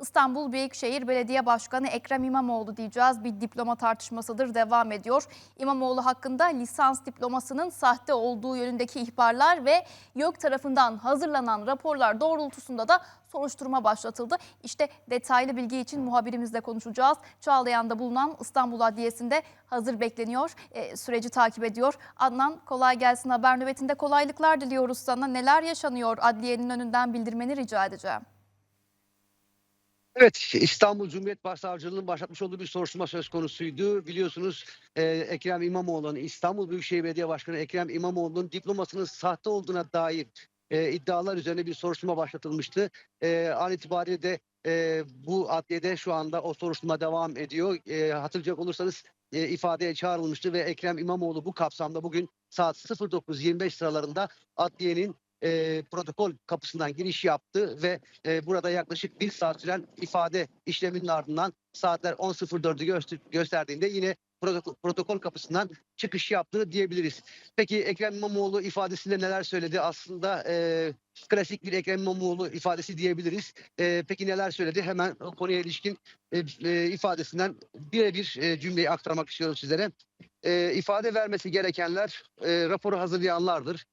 İstanbul Büyükşehir Belediye Başkanı Ekrem İmamoğlu diyeceğiz. Bir diploma tartışmasıdır devam ediyor. İmamoğlu hakkında lisans diplomasının sahte olduğu yönündeki ihbarlar ve YÖK tarafından hazırlanan raporlar doğrultusunda da soruşturma başlatıldı. İşte detaylı bilgi için muhabirimizle konuşacağız. Çağlayan'da bulunan İstanbul Adliyesi'nde hazır bekleniyor. E, süreci takip ediyor. Adnan kolay gelsin haber nöbetinde kolaylıklar diliyoruz sana. Neler yaşanıyor adliyenin önünden bildirmeni rica edeceğim. Evet, İstanbul Cumhuriyet Başsavcılığı'nın başlatmış olduğu bir soruşturma söz konusuydu. Biliyorsunuz e, Ekrem İmamoğlu'nun, İstanbul Büyükşehir Belediye Başkanı Ekrem İmamoğlu'nun diplomasının sahte olduğuna dair e, iddialar üzerine bir soruşturma başlatılmıştı. E, an itibariyle de e, bu adliyede şu anda o soruşturma devam ediyor. E, hatırlayacak olursanız e, ifadeye çağrılmıştı ve Ekrem İmamoğlu bu kapsamda bugün saat 09.25 sıralarında adliyenin e, protokol kapısından giriş yaptı ve e, burada yaklaşık bir saat süren ifade işleminin ardından saatler 10.04'ü göster- gösterdiğinde yine protokol, kapısından çıkış yaptı diyebiliriz. Peki Ekrem İmamoğlu ifadesiyle neler söyledi? Aslında e, klasik bir Ekrem İmamoğlu ifadesi diyebiliriz. E, peki neler söyledi? Hemen o konuya ilişkin e, e, ifadesinden birebir e, cümleyi aktarmak istiyorum sizlere. E, ifade vermesi gerekenler e, raporu hazırlayanlardır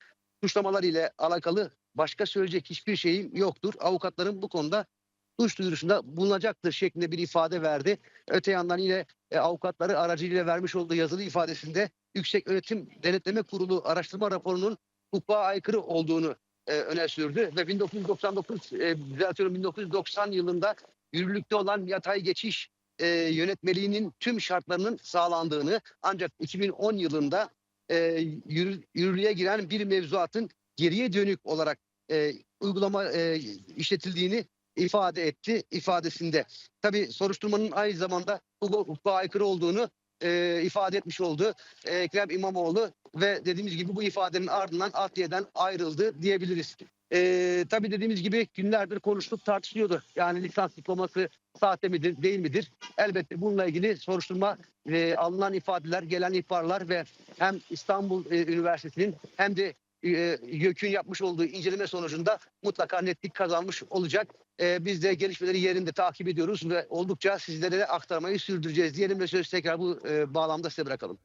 suçlamalar ile alakalı başka söyleyecek hiçbir şeyim yoktur. Avukatlarım bu konuda suç duyurusunda bulunacaktır şeklinde bir ifade verdi. Öte yandan yine e, avukatları aracıyla vermiş olduğu yazılı ifadesinde Yüksek Öğretim Denetleme Kurulu araştırma raporunun hukuka aykırı olduğunu e, öne sürdü ve 1999 e, düzeltiyorum 1990 yılında yürürlükte olan yatay geçiş e, yönetmeliğinin tüm şartlarının sağlandığını ancak 2010 yılında e, yürü- yürürlüğe giren bir mevzuatın geriye dönük olarak e, uygulama e, işletildiğini ifade etti ifadesinde. Tabii soruşturmanın aynı zamanda hukuka aykırı olduğunu e, ifade etmiş oldu e, Ekrem İmamoğlu ve dediğimiz gibi bu ifadenin ardından adliyeden ayrıldı diyebiliriz. E, tabii dediğimiz gibi günlerdir konuşulup tartışılıyordu. Yani lisans diploması sahte midir değil midir? Elbette bununla ilgili soruşturma e, alınan ifadeler, gelen ihbarlar ve hem İstanbul e, Üniversitesi'nin hem de e, YÖK'ün yapmış olduğu inceleme sonucunda mutlaka netlik kazanmış olacak. E, biz de gelişmeleri yerinde takip ediyoruz ve oldukça sizlere de aktarmayı sürdüreceğiz diyelim ve sözü tekrar bu e, bağlamda size bırakalım.